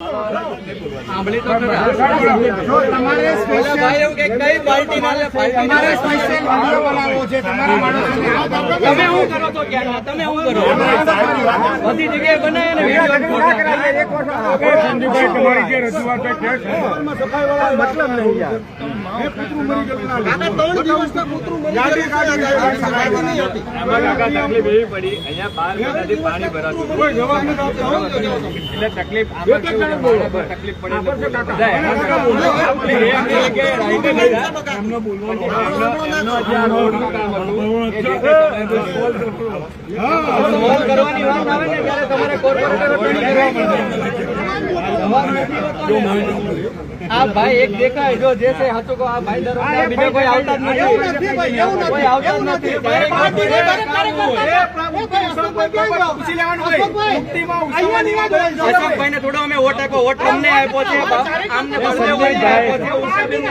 સાંભળી તો તમારે કઈ પાર્ટી તમારે સ્પેશિયલ વીડિયો બનાવવો છે તમારા માણસો તમે શું કરો તો ક્યાં તમે શું કરો બધી જગ્યાએ બનાવે ને સંજયભાઈ તમારી જે રજૂઆત છે મતલબ નહીં તકલીફ કરવાની વાત આવે ને ત્યારે તમારે કોર્પોરેટર આ ભાઈ એક દેખાય જો જે છે કહો આ ભાઈ દર બીજા કોઈ આવતા જ નથી કોઈ આવતા જ નથી અશોકભાઈ ને થોડો અમે વોટ આપ્યો વોટ અમને આપ્યો છે આમને બળદેવભાઈને આપ્યો છે ઉષાબેનને